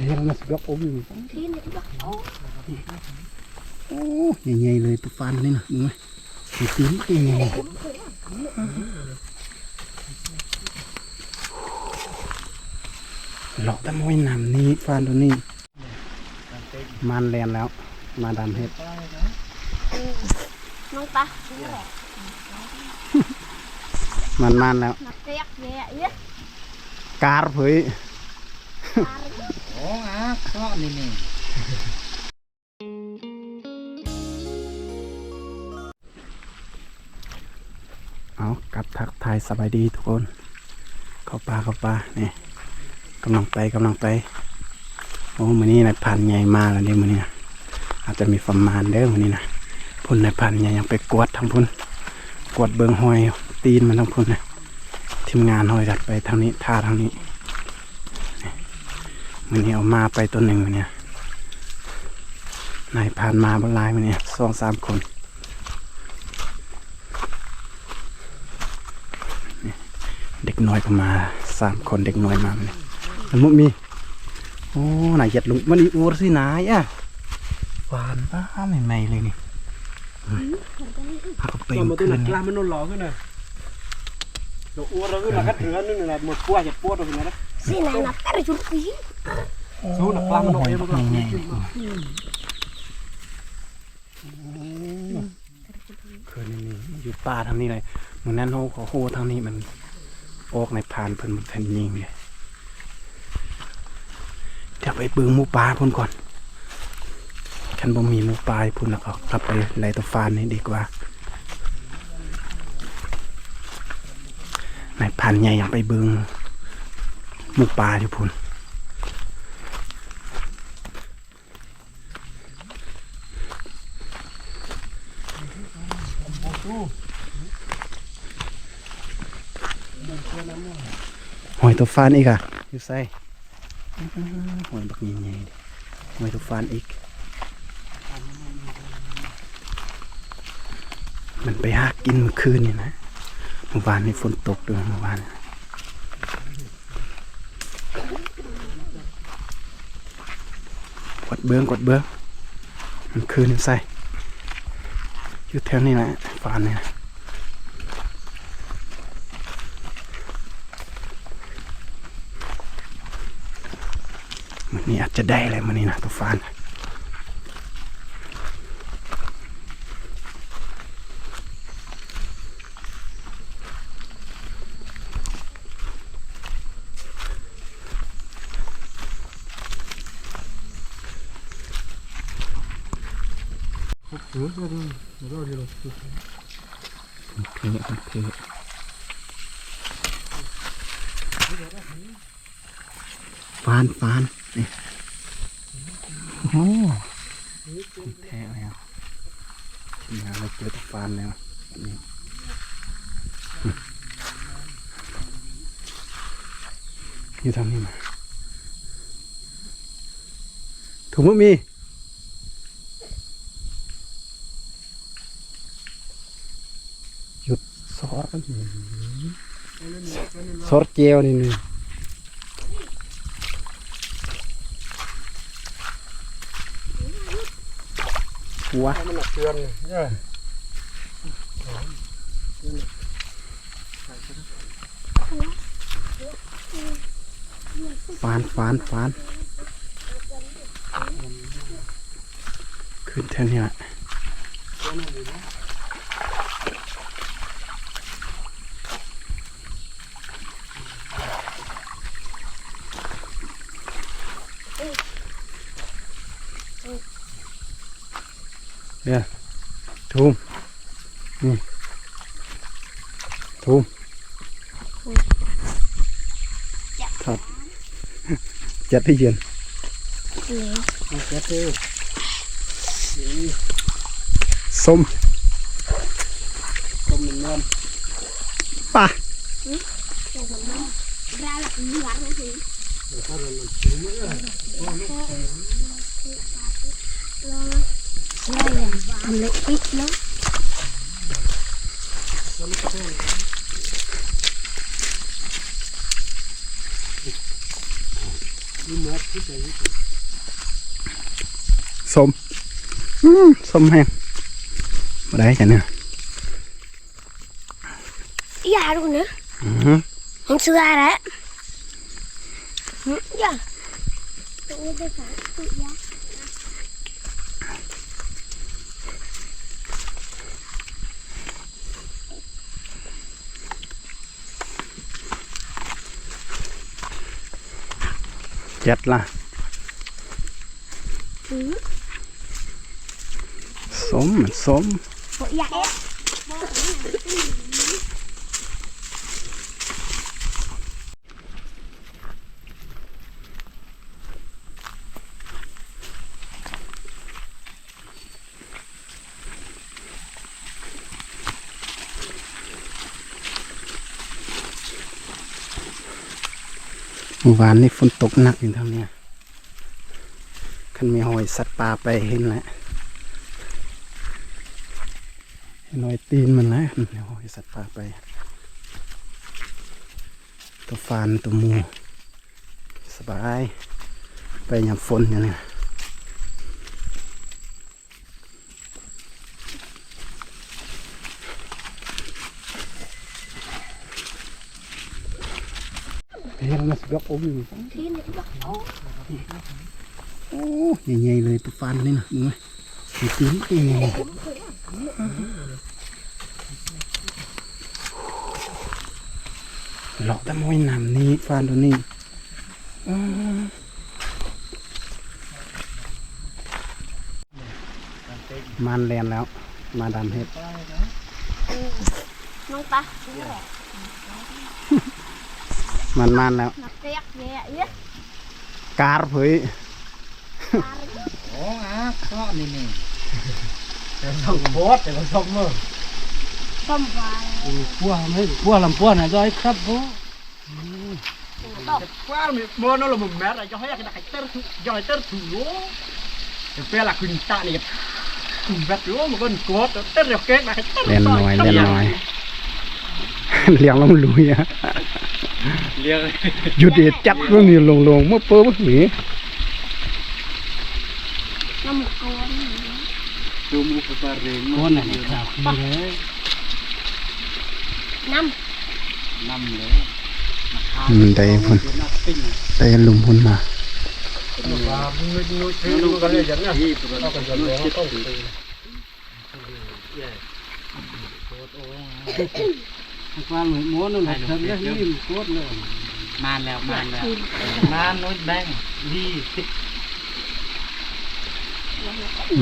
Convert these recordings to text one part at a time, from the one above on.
ฮ้ยเรามาสกอมอยู่ Thiên này bác ô โอ้ใหญ่ๆเลยตัวฟานนี้นะมึงไหมตีนใหญ่ๆหลอกแต่มวยนำนี่ฟานตัวนี้ มันแลนแล้ว มาดำเห็ด Nông ta มันมันแล้ว การเผย ก็นี่นี่เอากลับทักทายสบายดีทุกคน เข้าป่าเข้าป่านี่กำลังไปกำลังไป โอ้มือนี้นายพันใหญ่มาแล้วเนี่ยมือนี้นะอาจจะมีฟมานเด้อมือนี้นะพุ่นนายพันใหญ่ยังไปกวดทางพุ่นกวดเบิงหอยตีนมันทางพุ่นนะทีมงานหอยจัดไปทางนี้ท่าทางนี้ มือนี้เอามาไปตัวหนึ่งมือนี้นายพันมาบนลายมือนี้สองสามคนเด็กน้อยก็มาสามคนเด็กน้อยมาเนี่ยแล้วมุกมีโอ้นายยัดลุงมันอีอูรสินายอะหวานป้าใหม่ๆเลยนี่เอาไปเมื่อคืนกนี่ล้ามันนอนหลอขึ้นเลยดอกอ้วนเราขึ้นมาก็เถื่อนนึงนะหมดปัวจะปัวตรงนี้นะ Xin này nạp tẹt chút phí สู้นะกล้ามันอนหอยมันกก็ใหญ่ๆเลยคืนนี้อยู่ป่าทางนี้เลยเหมือนนั้นโหขอโหทางนี้มันออกในพานเพิ่นมันทนยิงเลยเดี๋ยวไปเบืองหมูปลาพุ่นก่อนคันบ่มีหมูปลาพุ่นแล้วก็กลับไปไล่ตัวฟานนี่ดีกว่าในพันใหญ่ยังไปเบิงหมูปลาอยู่พุ่นหอย ตัวฟานอีกอะอยู่ใส่หอยบักใหญ่ๆดิหอยตัวฟานอีก มันไปหากินเมื่อคืนนี่นะเมื่อวานนี่ฝนตกด้วยเมื่อวานกดเบื้องกดเบื้องมันคืนใส่อยู่แถวนี้แหละฟานเนี่ยมันนี่ อาจจะได้อะไรมันนี่นะตัวฟานเถื่อนก็ดีเราดีเราเพเพฟานฟานนี่ โอ้โหแท้แล้วทีมงานเราเจอตัวฟานแล้วนี่อยู่ทางนี้มาถุงมือมีหยุดซอสซอสเจียวนี่นี่ หัวมันหนักเตือนเนี่ยฟานฟานฟานขึ้นเท่านี้แหละ เนี่ยทุ่มนี่ทุ่มครับจัดให้เย็นมันแก๊สเต้ส้มต้มเ Lục ít lắm sôm sôm ha Ở đây cả nè. Dạ luôn nữa? Ừ. Không xưa đấy? Ừ. Dạ. Tự จ็ดละ Ừ สมมันสม Bộ dạ em เมื่อวานนี่ฝนตกหนักอยู่เท่านี้ยคันมีหอยสัตว์ป่าไปเห็นแล้วเห็นหอยตีนมันแล้วมีหอยสัตว์ป่าไป ตัวฟานตัวมูสบาย ไปยามฝนอย่างนี้ เฮ้ยมันสยกอมอยู่ Thì này bắt ố โอ้ใหญ่ๆเลยตัวฟานนี่นะมึงไหมมีตีนใหญ่ๆหลอกแต่มวยนำนี้ฟานตัวนี้มันแลนแล้ว มาดำเห็ด Nông ta มันมันแล้ว Nạp tẹt ghẹ yết การเผยโอ้อาเนาะนี่นี่แต่ต้องบอสแต่ก็ต้องมือ Không phải พัวไม่พัวลำพัวน่ะด้อยครับบ่ Tỏ กว่ามีมือนั่นเราหมุนแมสอะไรจะให้กันได้เตอร์จะให้เตอร์ถูแต่เปล่าคุณตาเนี่ยคุณแบบรู้มันก็กดเตอร์เดียวเก๊กได้เตอร์เล่นหน่อยเล่นหน่อยเลี้ยงลงลุยอะ เรียกหยุดเด็ดจับเรื่องนี้ลงลงเมื่อเปิ้ลเมื่อหนี Nó một con ดูมูปปาเรงคนน่ะครับเลย Năm นำเลยมันได้พุ่นได้ลุมพุ่นมาว่ามือมือถือดูกันเลยจังเนี่ยเอากันจนเลยต้องถือว่าหมูม้วนนั่นแหละเธอเรียกนี่โคตรเลยมานแล้วมานแล้วมานนู้นแบงดีสิ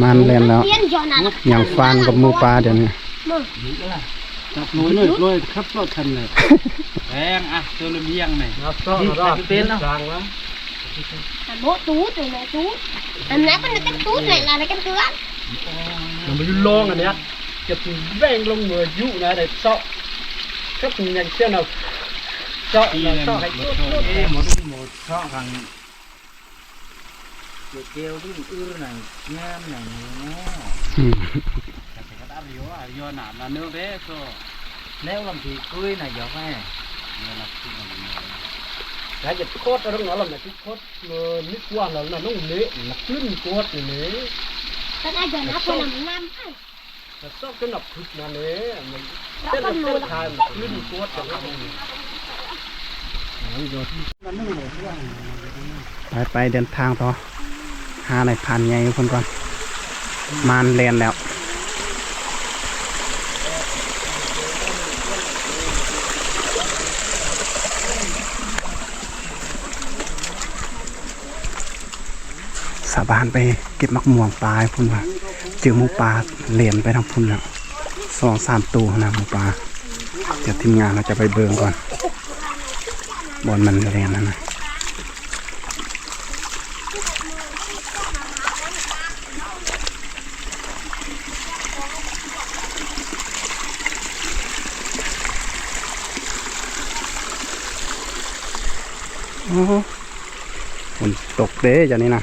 มันเล่นแล้ว Tiên cho nè อย่างฟานกับหมูปลาเดี๋ยวนี้จับหนูหน่อยเลยครับก็ทันเลยแพงอะตัวละเมียงไหมนับซ้อนรอบเป็นแล้วกลางแล้ว Là bố tú từ này tú Em nãy con cái tú này là cái cửa มันไปลงอันเนี้ยจะแบ่งลงมือยุ่นะเด็กเซาะก็เป็นอย่างเช่นเราเซาะที่เราเลยหมเซาะดให้หมตุ๊ดดตุ๊ดเอ้หมดหมดช่อกันเกี่ยวเกี่ยวที่อื้อหนังงามหนังเนาะอืมแต่ก็ได้อยู่อะยอหนามละเนื้อเด้ก็แล้วลำทีกุ้ยน่ะยอกแม่เนี่ยลับที่มันแล้วจะโคตรเราเราเนี่ยโคตรเมื่อนิดว่าเราเราต้องเละนักขึ้นโคตรนี่ Cái này giờ nó còn nằm năm hay แต่เซาะก็หนับพุดมาเนี่ยมันเต้นเต้นทายมันขึ้น โคตรแต่เราไปไปเดินทางต่อหาในผ่านใหญ่คนก่อนมันเล่นแล้วสาบานไปเก็บมักม่วงปลาให้พุ่นว่าเจอหมูปลาเหรียญไปทางพุ่นแล้ว สองสามตัวนะหมูปลาเดี๋ยวทีมงานเราจะไปเบิงก่อน บอลมันเรียนนั่นนะโอ้ฝนตกเด้จ้ะนี่นะ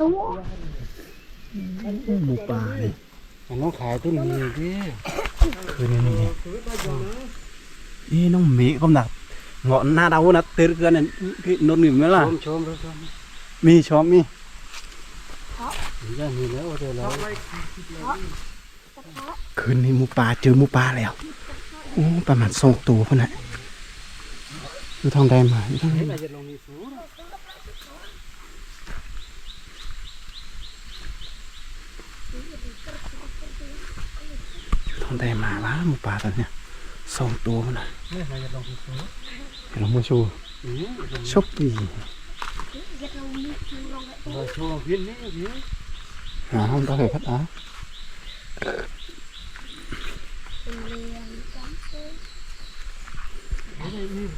ตู้หมูป่านี่มันต้องขายต้นนี้ดิคือนี่นี่นี่น้องเมฆก็หนักเงาะหน้าเรานะเตือนกันนั่นคือนนหนึ่งไหมล่ะชมชมชมมีชอบมีย่ามีแล้วเดี๋ยวเราคืนนี้หมูป่าเจอหมูป่าแล้วโอ้ประมาณสองตัวคนน่ะ อยู่ทางใดมาอยู่ทางใดมาจะลงมีสูงอ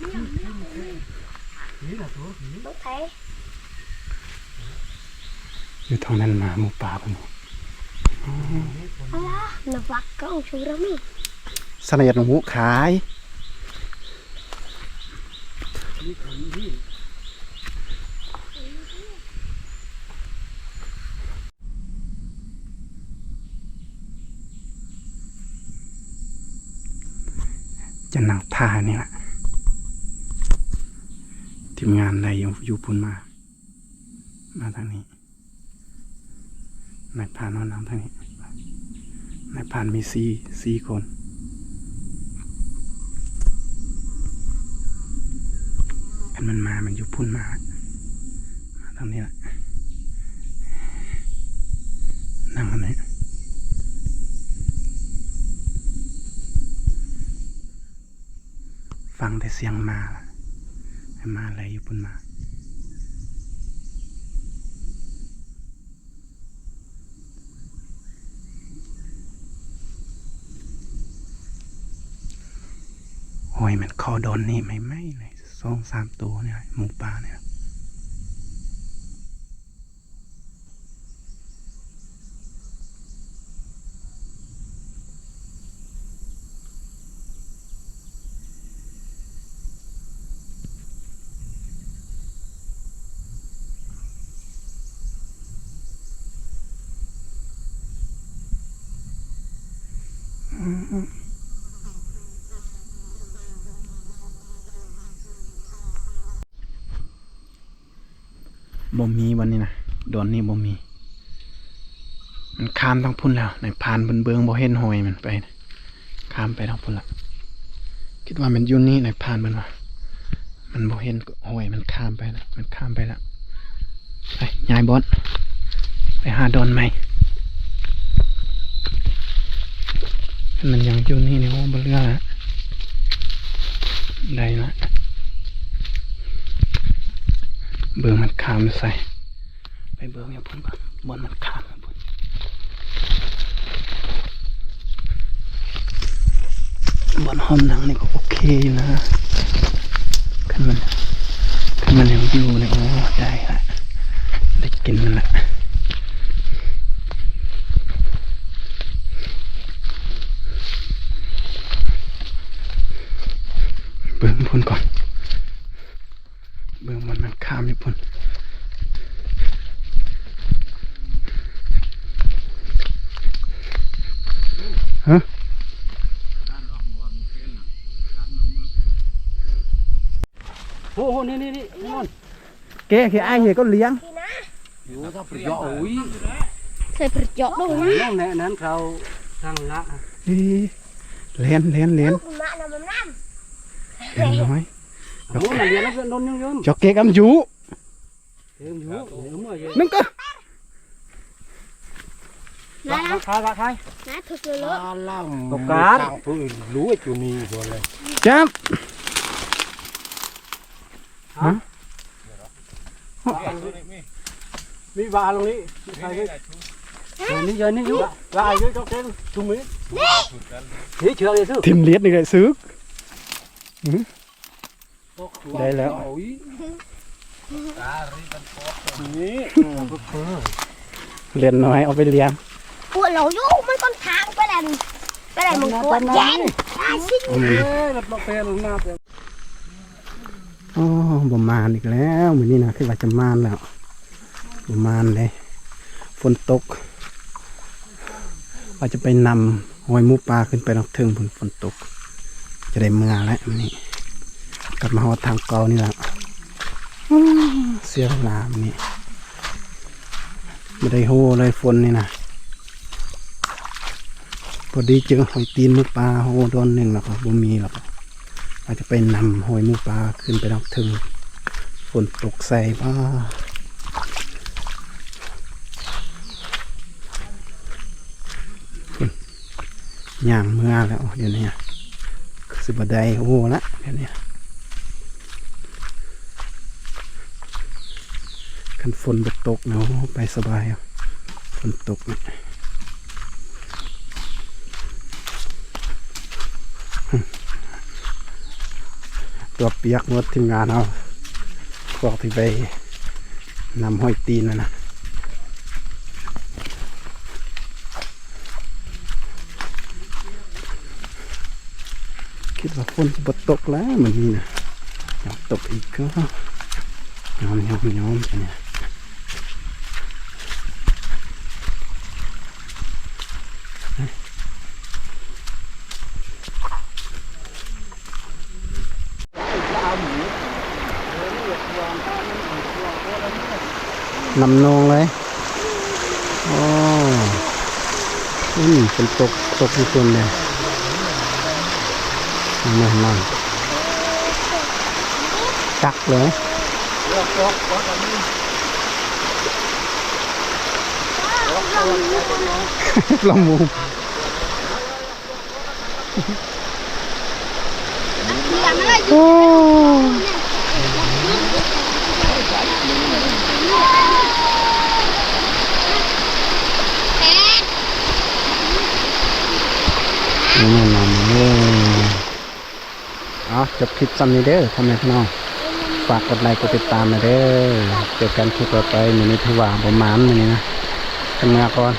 ยู่ทาง ใดมาวะหมูป่าตัวเนี้ยสองตัวคนน่ะนี่เราจะลงมีสูงเดี๋ยวเรามาชูอืมชอบปีเราโชว์พินนี่พินหาห้องตาเหยพัดอะต้องใช้อยู่ทางนั้นมาหมูป่าคนนี้อะไรนะวักก็องชูรามีสนัยหมูขายจะหนังท่านี่แหละที มงานใดอยู่อยู่พุ่นมา มาทางนี้นายพานนอนน้ำทางนี้นายพานมีสี่สี่คนอันมันมา มันอยู่พุ่นมา มาทางนี้แหละนั่งอันนี้ฟังแต่เสียงมาละ มาอะไรอยู่พุ่นมาโอ้ยมันคอโดนนี่ไม่ไหม่เลยสองสามตัวเนี่ยหมูป่าเนี่ย บ่มีวันนี้นะโดนนี่บ่มี มันข้ามทั้งพุ่นแล้วในพานบนเบิงบ่เห็นหอยมันไปนะข้ามไปทั้งพุ่นละคิดว่ามันยู่นี่ในพานมันว่ามันบ่เห็นหอยมันข้ามไปแล้วมันข้ามไปแล้วไปยายบอสไปหาดอนใหม่มันยังยู่นี่ในี่โอ้บ่เหลือละได้ละ เบิ่งมันขามใส่ ไปเบิ่งอย่าพุ่นก่อนบนมันขามพุ่นบนห้องหนังนี่ก็โอเคอยู่นะขึ้นมันขึ้นมันยังอยู่เนี่ยโอ้ได้ละได้กินมันละเบิ่งพุ่นก่อน เบื้องบนมันข้ามญี่ปุ่นฮะโอ้โห นี่นี่นี่นอน แกคือไอ้เหี้ยก็เลี้ยงที่นะอยู่ถ้าประโยชน์อุ้ยเคยประจอกด้วยน้องแนะนั้นเราทางละอีเลี้ยนเลี้ยนเลี้ยนลูก มาน้ำมันน้เลี้ยนน้อยโอ้ยเรียนแล้วก็นนยังยืนจอกเกกอำยูเรียนอยู่เรียนมาเยอะนึงก็ำนะใครละใครนะถึกเลยเลอะตกการผู้อื่นรู้ไอ้จุนีตัวเลยจับมีบาลงนี้ใครก็เดี๋ยวนี้เดี๋ยวนี้อยู่ลายเยอะก็เก่งชุ่มมิเฮ้ยเชื่อเลยซื้อทิมเลียดนี่เลยซื้อได้แล้วนี่เลี้ยนน้อยเอาไปเลี้ยงปวดเหล่าอยู่ไม่ต้นทางไปแหละไปแหละมึงปวดแย่งได้สิเอามันเอ้ยรถมาเปลหน้าเปลอ๋อบ่มานอีกแล้วมือนี้นะคือว่าจะมานแล้วบ่มานเลยฝนตกว่าจะไปนำหอยมูปลาขึ้นไปนอกเทิงบนฝนตก จะได้เมื่อแล้วนี้กลับมาหอดทางเกานี่แหละอื้อเสียเวลามนี้ไม่ได้โหเลยฝนนี่นะพอดีเจอหอยตีนหมูปลาโหโดนหนึ่งแล้วก็บ่มีหรอก อาจจะไปนำหอยมูปลาขึ้นไปนอกเทิงฝนตกใส่บ้าย่างเมื่อแล้วเดี๋ยวนี้สิบไดโอ้ละเดี๋ยวนี้คันฝนบตกเนาะไปสบายฝนตกเนี่ย ตัวเปียกหมดทีมงานเอาพวกที่ไปนำห้อยตีนนะนะคิดว่าฝนจะบตกแล้วมันนี่นะยากตกอีกก็ยอมยอมยอมเนี่ย นำนองเลยโอ้อืมเป็นตกตกที่ต้นเลยนั่นนั่นจักเลยลำมูอย่างอะไรโอ้ นี่นั่นนนโอ้เอาจบคลิปสั้นนี้เด้อพ่อแม่พี่น้องฝากกดไลค์กดติดตามมาเด้อเจอกันคลิปต่อไปมือนี้ถือว่าบมาณนี้นะทำงานก่อน